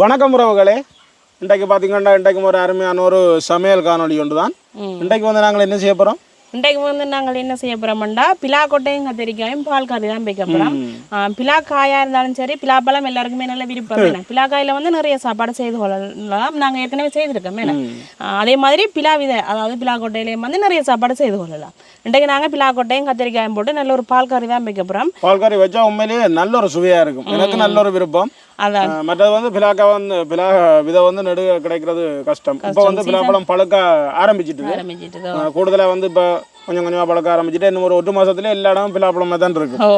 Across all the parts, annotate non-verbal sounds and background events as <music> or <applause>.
வணக்கம் உறவுகளே. இன்றைக்கு பார்த்தீங்கன்னா இன்றைக்கு ஒரு அருமையான ஒரு சமையல் காணொளி ஒன்று தான் இன்றைக்கு வந்து நாங்கள் என்ன செய்ய போகிறோம் இன்றைக்கு வந்து நாங்கள் என்ன செய்ய போறோம்டா பிலா கொட்டையும் கத்திரிக்காயும் பால் கறி தான் வைக்க போறோம் ஆ, பிலா காயா இருந்தாலும் சரி பிலா பழம் எல்லாருக்குமே நல்ல விருப்பம். வேணும் பிலா காயில வந்து நிறைய சாப்பாடு செய்து கொள்ளலாம். நாங்கள் ஏற்கனவே செய்திருக்கோம். வேணும் அதே மாதிரி பிலா விதை அதாவது பிலா கொட்டையிலையும் வந்து நிறைய சாப்பாடு செய்து கொள்ளலாம். இன்றைக்கு நாங்கள் பிலா கொட்டையும் கத்திரிக்காயும் போட்டு நல்ல ஒரு பால் கறி தான் வைக்க போறோம். பால்காரி வச்சா உண்மையிலேயே நல்ல ஒரு சுவையாக இருக்கும். எனக்கு நல்ல ஒரு விருப்பம். அதான். மற்றது வந்து பிலாக்கா வந்து பிலா விதை வந்து நடுக கிடைக்கிறது கஷ்டம். இப்போ வந்து பிலாப்பழம் பழுக்க ஆரம்பிச்சிட்டு ஆரம்பிச்சிட்டு கூடுதலாக வந்து இப்போ கொஞ்சம் கொஞ்சமாக பழுக்க ஆரம்பிச்சிட்டு இன்னும் ஒரு ஒட்டு மாசத்துல எல்லா இடமும் பிலாப்பழமாக தான் இருக்கு ஓ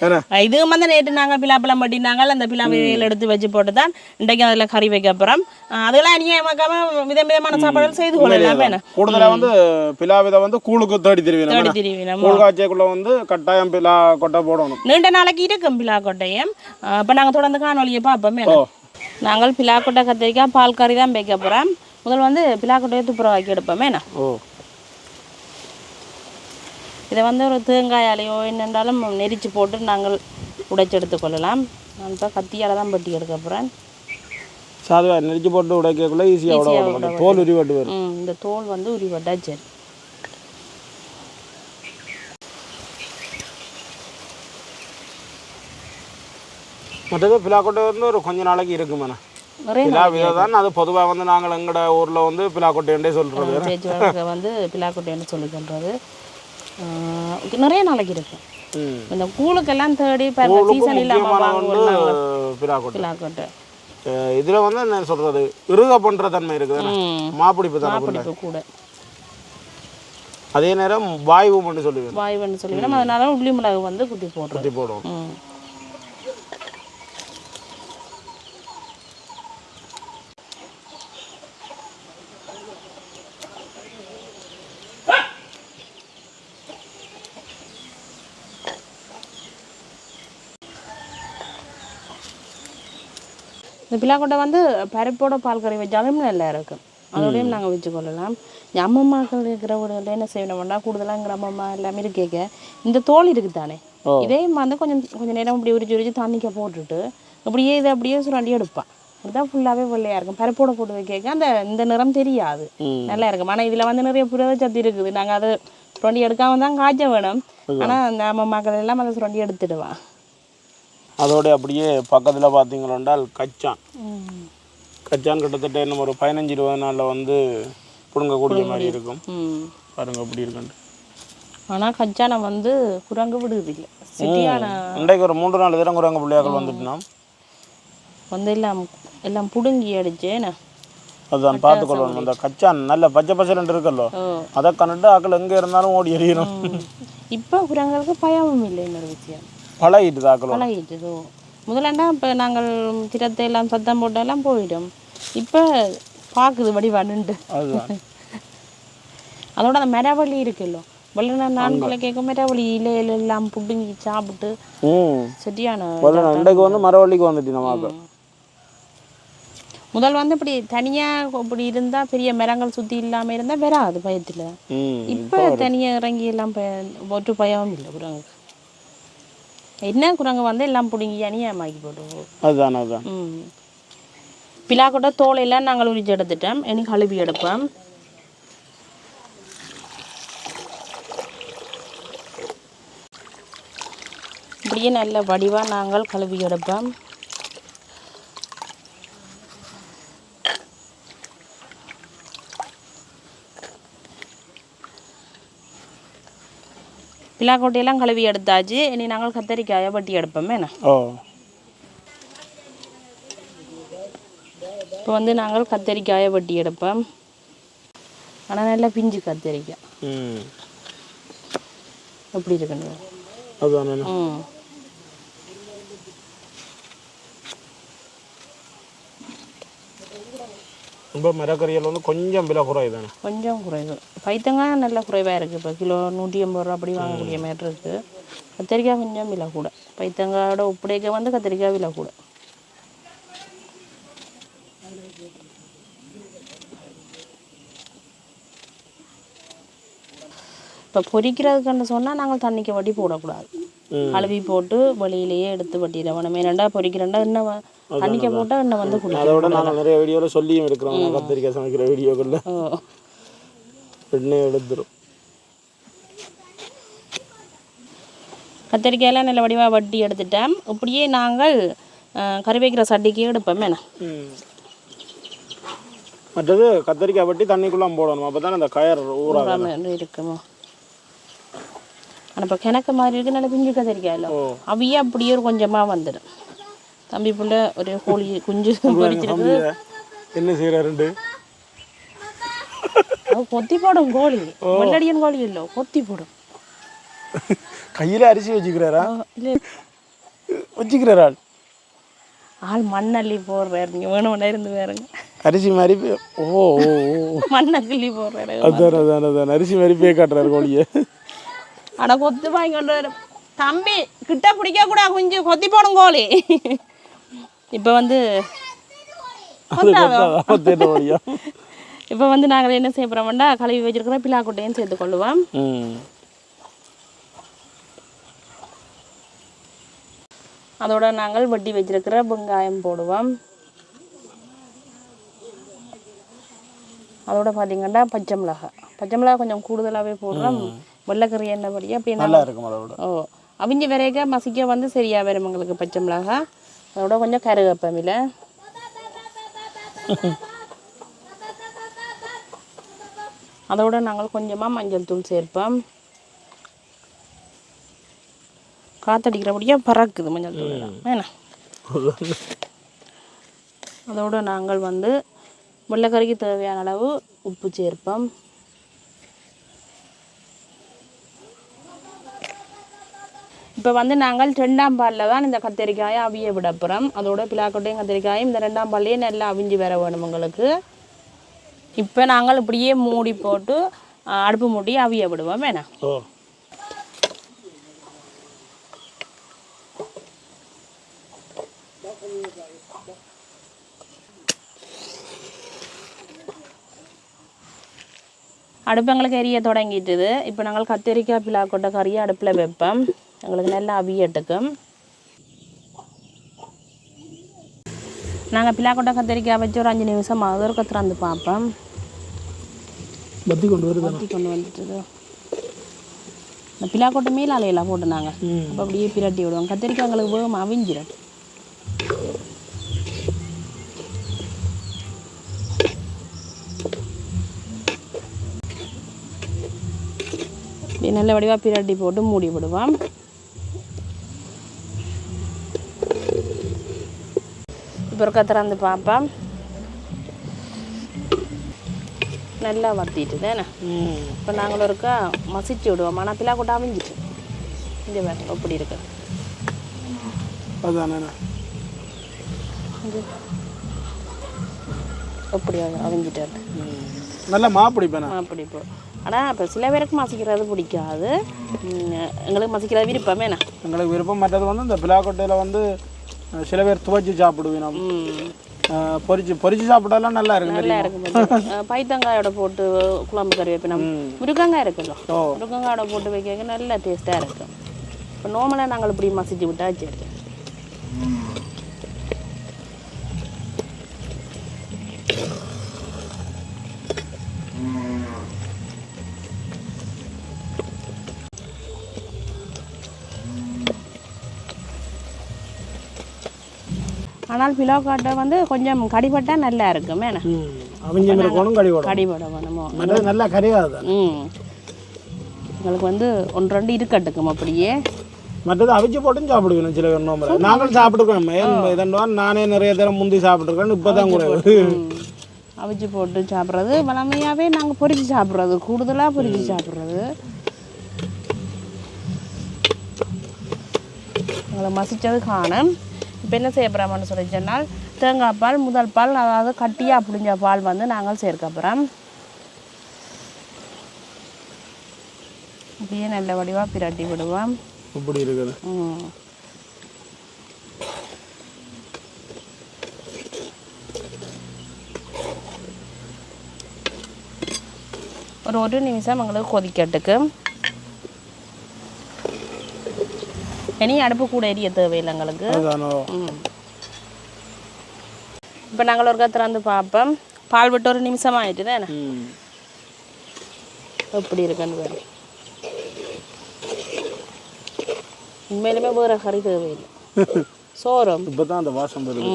ஏன்னா இதுவும் வந்து நேற்று நாங்கள் பிலாப்பழம் பட்டினாங்க அந்த பிலா விதைகள் எடுத்து வச்சு போட்டு தான் இன்றைக்கு அதில் கறி வைக்க போகிறோம் அதெல்லாம் அநியாயமாக்காம விதம் விதமான சாப்பாடுகள் செய்து கொள்ளலாம் கூடுதலாக வந்து பிலா விதை வந்து கூழுக்கு தேடி திருவி தேடி திரிவி நம்ம கூழ் காய்ச்சக்குள்ள வந்து கட்டாயம் பிலா கொட்டை போடணும் நீண்ட நாளைக்கு இருக்கும் பிலா கொட்டையும் இப்போ நாங்கள் தொடர்ந்து காணொலியை பார்ப்போம் நாங்கள் பிலா கொட்டை கத்திரிக்காய் பால் கறி தான் வைக்க போகிறோம் முதல் வந்து பிலா கொட்டையை துப்புரவாக்கி எடுப்போம் ஓ இதை வந்து ஒரு தேங்காயாலையோ என்னென்றாலும் நெரிச்சு போட்டு நாங்கள் உடைச்சு எடுத்துக்கொள்ளலாம் நான் இப்போ கத்தியால் தான் பட்டி எடுக்க போகிறேன் சாதுவா நெரிச்சு போட்டு உடைக்கக்குள்ள ஈஸியாக தோல் உரிவட்டு வரும். இந்த தோல் வந்து உரிவட்டா சரி. மற்றது பிலாக்கொட்டை வந்து ஒரு கொஞ்ச நாளைக்கு இருக்குமாண்ணா பிலா விதை தான். அது பொதுவாக வந்து நாங்கள் எங்களோட ஊரில் வந்து பிலாக்கொட்டைன்றே சொல்கிறது வந்து பிலாக்குட்டைன்னு சொல்லி சொல்கிறது நிறைய நாளைக்கு இருக்கும் இந்த கூழுக்கெல்லாம் தேடி சீசன் இல்லாமல் இதில் வந்து என்ன சொல்கிறது இறுக பண்ணுற தன்மை இருக்குது மாப்பிடிப்பு தன்மை பிடிப்பு கூட. அதே நேரம் வாயுவும் சொல்லுவேன். வாயுன்னு சொல்லிவிடும் அதனால உள்ளி மிளகு வந்து குத்தி போடுறது. குத்தி போடுவோம். பிலாக்கொட்டை வந்து பருப்போட பால் கறி வச்சாலும் நல்லா இருக்கும். அதோடையும் நாங்கள் வச்சுக்கொள்ளலாம். அம்மம்மாக்கள் இருக்கிற ஒரு என்ன செய்யணும்னா கூடுதலாக எங்கள் அம்மம்மா எல்லாமே இருக்கேக்க இந்த தோல் இருக்குது தானே. இதே வந்து கொஞ்சம் கொஞ்சம் நேரம் இப்படி உரிச்சு உரிச்சு தண்ணிக்க போட்டுட்டு அப்படியே இதை அப்படியே சுரண்டி எடுப்பான் அதுதான் ஃபுல்லாகவே வெள்ளையாக இருக்கும். பருப்போட போட்டு வைக்க அந்த இந்த நிறம் தெரியாது. நல்லா இருக்கும். ஆனால் இதில் வந்து நிறைய புரத சத்து இருக்குது. நாங்கள் அதை சுரண்டி எடுக்காம தான் காய்ச்ச வேணும். ஆனால் அந்த அம்மம்மாக்கள் எல்லாம் அதை சுரண்டி எடுத்துடுவான் அதோட அப்படியே பக்கத்தில் பார்த்தீங்களென்றால் கச்சான். கச்சான் கிட்டத்தட்ட இன்னும் ஒரு பதினஞ்சு இருபது நாளில் வந்து புடுங்கக்கூடிய மாதிரி இருக்கும். ம். பாருங்க எப்படி இருக்குன்ட்டு. ஆனால் கச்சானம் வந்து குரங்கு சிட்டியான இன்றைக்கு ஒரு மூன்று நாலு தினம் குரங்க பிள்ளையாக்கள் வந்துட்டுனா வந்து எல்லாம் எல்லாம் புடுங்கி அடிச்சு என்ன? அதுதான் பார்த்துக்கொள்ளணும். அந்த கச்சான் நல்ல பச்சை பசலண்டு இருக்கல்லோ. அதை கண்டுட்டு ஆக்கள் எங்கே இருந்தாலும் ஓடி எறியணும். இப்போ குரங்களுக்கு பயமும் இல்லை இன்னொரு விஷயம். பழகிட்டு தாக்களோ பழகிட்டுதோ முதலாண்டா இப்போ நாங்கள் திறத்தை எல்லாம் சத்தம் போட்டெல்லாம் போயிடும். இப்போ பார்க்குது அதுதான். அதோட அந்த மெரவழி இருக்குல்ல வெள்ளன நான்களை கேட்க மெரவழி இலையில எல்லாம் புடுங்கி சாப்பிட்டு சரியான இன்றைக்கு வந்து மரவள்ளிக்கு வந்துட்டு நமக்கு முதல் வந்து இப்படி தனியாக இப்படி இருந்தால் பெரிய மரங்கள் சுற்றி இல்லாமல் இருந்தால் வராது பயத்தில். இப்போ தனியாக இறங்கி எல்லாம் பய ஒற்று பயமும் இல்லை என்ன குரங்கு வந்து எல்லாம் பிடுங்கி அநியாயமாக்கி போடுவோம் அதுதான் அதுதான். ம். பிலா கூட தோலையெல்லாம் நாங்கள் உரிச்சு எடுத்துட்டோம். இனி கழுவி எடுப்போம். இப்படியே நல்ல வடிவாக நாங்கள் கழுவி எடுப்போம். பிலாக்கொட்டையெல்லாம் கழுவி எடுத்தாச்சு. இனி நாங்கள் கத்தரிக்காயை வட்டி எடுப்போம். ஓ. இப்போ வந்து நாங்கள் கத்தரிக்காயை வெட்டி எடுப்போம். ஆனால் நல்லா பிஞ்சு கத்தரிக்காய். ம். எப்படி இருக்குன்னு அதுதான். ம். ரொம்ப மரக்கறிகள் வந்து கொஞ்சம் விலை குறை தானே கொஞ்சம் குறைவு. பைத்தங்காய் நல்ல குறைவாக இருக்குது இப்போ கிலோ நூற்றி ஐம்பது ரூபா அப்படி வாங்கக்கூடிய மாதிரி இருக்குது கத்திரிக்காய் கொஞ்சம் விலை கூட. பைத்தங்காயோட ஒப்படைக்க வந்து கத்திரிக்காய் விலை கூட. இப்போ பொரிக்கிறதுக்குன்னு சொன்னால் நாங்கள் தண்ணிக்கு வட்டி போடக்கூடாது. ம். கழுவி போட்டு வெளியிலேயே எடுத்து வட்டிட வேணும் ஏன்னாண்டா பொரிக்கிறேன்டா இன்னும் தண்ணிக்க போட்டால் எண்ணெய் வந்து குடிக்கும். அதோட நாங்கள் நிறைய வீடியோவில் சொல்லியும் இருக்கிறோம். கத்திரிக்காய் சமைக்கிற வீடியோக்களில் ஓ. எண்ணெய் எடுத்துரும் கத்திரிக்காயெல்லாம் நல்ல வடிவாக வட்டி எடுத்துட்டேன். இப்படியே நாங்கள் கறி வைக்கிற சட்டிக்கு எடுப்போம். என்ன? மற்றது கத்திரிக்காய் வெட்டி தண்ணிக்குள்ளே போடணும். அப்போ தான் அந்த கயர் ஊறாம இருக்குமோ. ஆனால் இப்போ கிணக்கு மாதிரி இருக்கு நல்ல பிஞ்சு கத்திரிக்காயில் அவையே அப்படியே கொஞ்சமாக வந்துடும் தம்பி புள்ள ஒரு கோழி குஞ்சு பொரிச்சிருக்கு என்ன செய்கிறாருண்டு அது கொத்தி போடும் கோழி. வெள்ளடியன் கோழி இல்லை கொத்தி போடும். கையில் அரிசி வச்சுக்கிறாரா? இல்லை. வச்சுக்கிறாரா ஆள்? மண்ணள்ளி போடுறாரு. நீங்கள் வேணும்னா இருந்து வேறுங்க அரிசி மாதிரி ஓ ஓ மண்ணை கிள்ளி போடுறாரு. அதான் அதான் அதான். அரிசி மாதிரி பே காட்டுறாரு கோழியை. ஆனால் கொத்து வாங்கி கொண்டு தம்பி கிட்ட பிடிக்க கூட குஞ்சு. கொத்தி போடும் கோழி. இப்போ வந்து இப்போ வந்து நாங்கள் என்ன செய்ய போகிறோம்னா கழுவி வச்சிருக்கிற பிலாக்கொட்டையும் சேர்த்து கொள்ளுவோம். அதோட நாங்கள் வெட்டி வச்சிருக்கிற வெங்காயம் போடுவோம். அதோட பார்த்தீங்கன்னா பச்சை மிளகாய். பச்சை மிளகாய் கொஞ்சம் கூடுதலாகவே போடுறோம். வெள்ளைக்கறி என்னபடி அப்படி நல்லா இருக்கும் அதோட. ஓ அவிஞ்ச விரைக்க மசிக்க வந்து சரியாக வரும் எங்களுக்கு பச்சை மிளகாய். அதோட கொஞ்சம் கருவேப்பமில்லை அதோட நாங்கள் கொஞ்சமாக மஞ்சள் தூள் சேர்ப்போம். காத்தடிக்கிறபடியாக பறக்குது மஞ்சள் தூள். என்ன அதோட நாங்கள் வந்து வெள்ளைக்கறிக்கு தேவையான அளவு உப்பு சேர்ப்போம். இப்போ வந்து நாங்கள் ரெண்டாம் பாலில் தான் இந்த கத்திரிக்காயை அவிய விட போகிறோம் அதோட பிளாக்கொட்டையும் கத்திரிக்காயும் இந்த ரெண்டாம் பால்லையே நல்லா அவிஞ்சு வர வேணும் உங்களுக்கு. இப்போ நாங்கள் இப்படியே மூடி போட்டு அடுப்பு மூடி அவிய விடுவோம். வேணாம் அடுப்பு எங்களுக்கு எரிய தொடங்கிட்டுது. இப்போ நாங்கள் கத்திரிக்காய் பிளாக்கொட்டை கறியை அடுப்பில் வைப்போம். எங்களுக்கு நல்லா அவியட்டுக்கும் நாங்கள் பிளாக்கொட்டை கத்திரிக்காய் வச்சு ஒரு அஞ்சு நிமிஷம் அதற்கு திறந்து பார்ப்போம். பத்தி கொண்டு வருது. ஊற்றி கொண்டு வந்துட்டுது. இந்த பிளாக்கொட்டை மேல அலையெல்லாம் போட்டு நாங்கள் அப்போ அப்படியே பிரட்டி விடுவோம். கத்திரிக்காய் எங்களுக்கு வேகம் அவிஞ்சிடும் இப்படி நல்ல வடிவாக பிரட்டி போட்டு மூடி விடுவோம். இப்போ இருக்க திறந்து பார்ப்போம். நல்லா வத்திட்டு தானே? ம். இப்போ நாங்கள் ஒருக்கா மசிச்சு விடுவோம். ஆனால் பிள்ளை கொட்டை அவிஞ்சிட்டு. இந்த வேறு எப்படி இருக்கு. அதானே இது எப்படி அது அவிஞ்சிட்டு இருக்கு. நல்லா மாப்பிடிப்பேன் அப்படி இப்போ. ஆனால் இப்போ சில பேருக்கு மசிக்கிறது பிடிக்காது. ம், எங்களுக்கு மசிக்கிறது விருப்பமே என்ன எங்களுக்கு விருப்பம் மற்றது வந்து இந்த பிளாக்கொட்டையில் வந்து சில பேர் துவைச்சி சாப்பிடுவேன் நம்ம. ம் அஹ், பொரிச்சு பொரிச்சு சாப்பிட்டாலாம் நல்லா இருக்கு நல்லா அஹ், பைத்தங்காயோட போட்டு குழம்பு கறி வைப்பேன். நம்ம முருங்கங்காய் இருக்குல்ல ஓ. முருங்கங்காயோட போட்டு வைக்க நல்ல டேஸ்ட்டாக இருக்கும். இப்போ நார்மலாக நாங்கள் இப்படி மசிச்சு விட்டா சரி. ஆனால் பிலோ காட்டை வந்து கொஞ்சம் கடிபட்டா நல்லா இருக்கும் என்ன ம் அவங்க இருக்கணும் கடி ஓடும் கடிபட வேணுமோ மற்றது நல்லா கரையாது. ம். எங்களுக்கு வந்து ஒன்று ரெண்டு இருக்கட்டுக்கும் அப்படியே. மற்றது அவிச்சு போட்டும் சாப்பிடுவேன் சில பேர் நோம்புற நாங்களும் இதெல்லாம் நானே நிறைய தரம் முந்தி சாப்பிட்டுருக்கேன் இப்போ தான் கூட ம். அவிச்சு போட்டு சாப்பிட்றது வளமையாகவே நாங்கள் பொரிச்சு சாப்பிட்றது கூடுதலாக பொரிச்சு சாப்பிட்றது. எங்களை மசித்தது காணும். இப்போ என்ன செய்ய போகிறோம்னு சொல்லி சொன்னால் தேங்காய் பால் முதல் பால் அதாவது கட்டியாக புளிஞ்ச பால் வந்து நாங்கள் சேர்க்க போகிறோம் இப்படியே நல்ல வடிவாக பிரட்டி விடுவோம். இப்படி இருக்குது. ஒரு ஒரு நிமிஷம் எங்களுக்கு கொதிக்கட்டுக்கு. இனி அடுப்பு கூட எரிய தேவையில்லை எங்களுக்கு. இப்போ நாங்கள் ஒரு திறந்து பார்ப்போம் பால் விட்டு ஒரு நிமிஷம் ஆயிட்டு தானே? எப்படி இருக்குன்னு வேறு உண்மையிலுமே வேறு கறி தேவையில்லை. <laughs> சோறும். இப்போ தான் அந்த வாசம் வருது.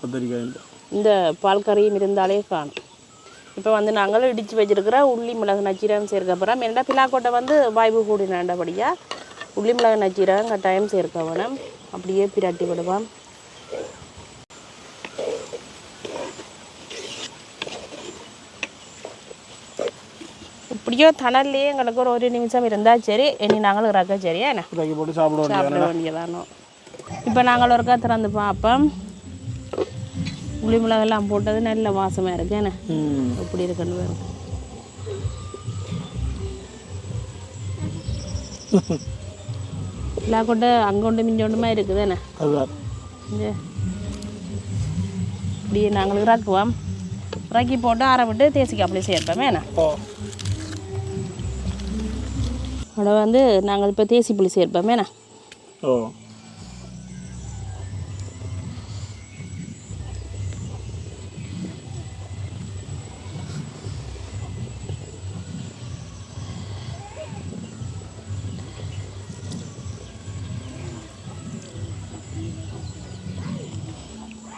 கத்திரிக்காய் இந்த பால் கறியும் இருந்தாலே காணும். இப்போ வந்து நாங்கள் இடித்து வச்சிருக்கிற உள்ளி மிளகு நச்சீரகம் சேர்க்க போகிறோம் பிலாக்கோட்டை வந்து வாய்வு கூடினாண்டபடியாக உள்ளி மிளகு நச்சீரகம் கட்டாயம் சேர்க்க வேணும் அப்படியே பிரட்டி விடுவோம். இப்படியோ தணல்லையே எங்களுக்கு ஒரு ஒரு நிமிஷம் இருந்தால் சரி. இனி நாங்கள் இறக்க சரியா என்ன போட்டு சாப்பிட சாப்பிட வேண்டியதானோ? இப்போ நாங்கள் ஒருக்கா திறந்து பார்ப்போம் புளி மிளகெல்லாம் போட்டது நல்ல வாசமாக இருக்கு என்ன எப்படி இருக்குன்னு வேறு <laughs> எல்லா கொண்டு அங்கொண்டு மிஞ்சொண்டுமா இருக்குது இந்த இப்படியே நாங்கள் இறக்குவோம் இறக்கி போட்டு ஆற விட்டு தேசிக்கு அப்படியே சேர்ப்போமே என்ன ஓ அதோட வந்து நாங்கள் இப்போ தேசி புளி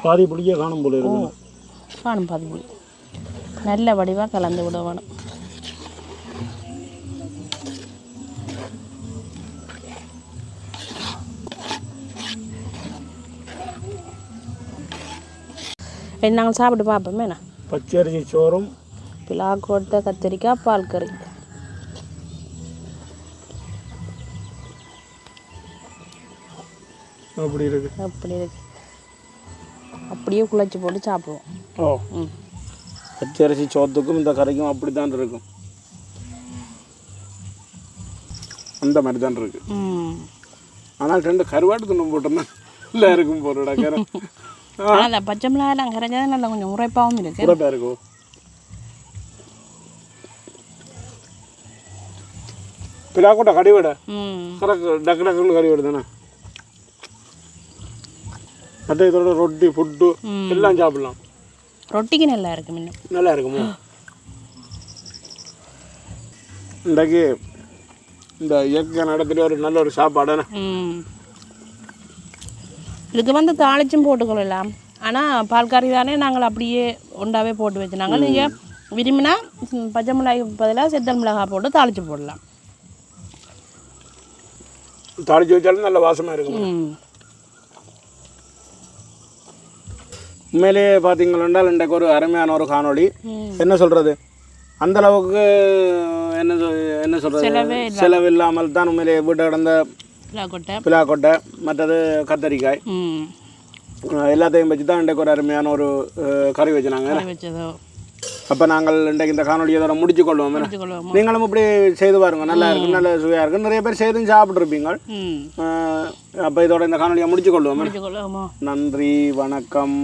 பாதி புளியே காணும் போல இருக்குது. காணும் பாதி புளி. நல்ல வடிவாக கலந்து விட வேணும் நாங்கள் சாப்பிட்டு பார்ப்போமே என்ன? பச்சரிசி சோறும். பிலாக்கோட்டை கத்திரிக்காய் பால் கறி. அப்படி இருக்கு. அப்படி இருக்கு. அப்படியே குழச்சி போட்டு சாப்பிடுவோம். ஓ. ம் பச்சரிசி சோத்துக்கும் இந்த கறிக்கும் அப்படி தான் இருக்கும். அந்த மாதிரி தான் இருக்கு ஆனால் ரெண்டு கருவாட்டு துணி போட்டோம்னா நல்லா இருக்கும் போறடா கரை. அந்த பச்சை மிளகாய் நாங்கள் கரைஞ்சது நல்லா கொஞ்சம் உரைப்பாகவும் இருக்கு. உரப்பா இருக்கும் பிலாக்கூட்ட கடிவிட ம். கரெக்ட் டக்கு டக்குன்னு கறிவிடு தானே மற்ற இதோட ரொட்டி ஃபுட்டு எல்லாம் சாப்பிடலாம். ரொட்டிக்கு நல்லா இருக்கு முன்ன நல்லா இருக்குமோ? இன்றைக்கு இந்த இயற்கை நடத்துல ஒரு நல்ல ஒரு சாப்பாடானே ம். இதுக்கு வந்து தாளிச்சும் போட்டுக்கொள்ளலாம். ஆனால் பால் கறி தானே நாங்கள் அப்படியே உண்டாவே போட்டு வச்சுனாங்க நீங்கள் விரும்பினா பச்சை மிளகாய் பதிலாக செத்தல் மிளகாய் போட்டு தாளிச்சு போடலாம். தாளிச்சு வச்சாலும் நல்ல வாசமாக இருக்கும் ம் உண்மையிலேயே பார்த்தீங்கன்னா இன்றைக்கு ஒரு அருமையான ஒரு காணொளி. என்ன சொல்கிறது அந்த அளவுக்கு என்ன சொல் என்ன சொல்கிறது செலவே செலவு இல்லாமல் தான் உண்மையிலேயே வீட்டை கிடந்த கொட்டை. பிலாக்கொட்டை மற்றது கத்தரிக்காய். எல்லாத்தையும் வச்சு தான் இன்றைக்கு ஒரு அருமையான ஒரு கறி வச்சுனாங்க அப்போ நாங்கள் இன்றைக்கு இந்த காணொலி இதோட முடிச்சு கொள்வோம் நீங்களும் இப்படி செய்து பாருங்க. நல்லா இருக்கு நல்ல சுவையாக இருக்கு. நிறைய பேர் செய்தும் சாப்பிட்ருப்பீங்க அப்போ இதோட இந்த காணொலியை முடிச்சு கொள்வோம் நன்றி வணக்கம்.